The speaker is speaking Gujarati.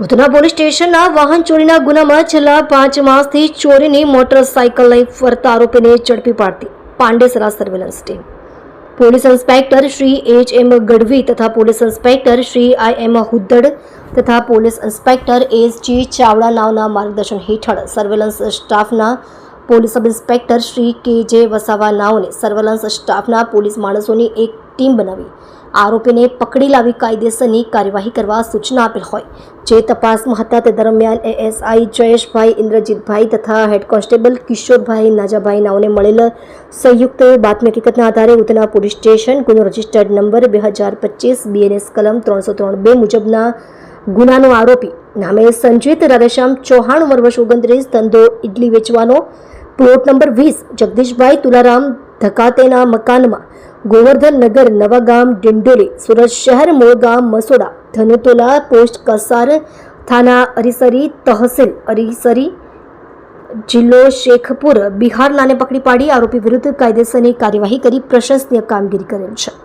ઉધના પોલીસ સ્ટેશનના વાહન ચોરીના ગુનામાં છેલ્લા પાંચ માસથી ચોરીની મોટરસાયકલ લઈ ફરતા આરોપીને ઝડપી પાડતી Pandesara surveillance team police inspector Shri H M Gadhvi તથા police inspector Shri I M Huddad તથા police inspector S G Chavda નાવના માર્ગદર્શન હેઠળ સર્વેલન્સ સ્ટાફના police sub inspector Shri K J Vasava નાવને surveillance સ્ટાફના પોલીસ માણસોની એક ટીમ બનાવી. આરોપીને પકડી લાવી કાયદેસરની કાર્યવાહી કરવા સૂચના આપેલ હોય. જે તપાસમાં હતા તે દરમિયાન એએસઆઈ જયેશભાઈ, ઇન્દ્રજીતભાઈ તથા હેડ કોન્સ્ટેબલ કિશોરભાઈ નાજાભાઈ નાઓને મળેલ સંયુક્ત બાતમી હકીકતના આધારે ઉધના પોલીસ સ્ટેશન ગુનો રજિસ્ટર્ડ નંબર બે હજાર પચીસ બીએનએસ કલમ ત્રણસો ત્રણ બે મુજબના ગુનાનો આરોપી નામે સંજીત રાધેશ્યામ, ચૌહાણ ઉંમર વર્ષ ઓગણત્રીસ, ધંધો ઇડલી વેચવાનો પ્લોટ નંબર વીસ, જગદીશભાઈ તુલારામ ધકાતેના મકાનમાં, ગોવર્ધન નગર નવાગામ ડિંડોલી, સુરત શહેર, મૂળ ગામ, મસોડા, ધનુતોલા પોસ્ટ કસાર થાના, અરીસરી તહસીલ, અરીસરી જિલ્લો શેખપુર બિહારલાને પકડી પાડી, આરોપી વિરુદ્ધ કાયદેસરની કાર્યવાહી કરી પ્રશંસનીય કામગીરી કરેલ છે.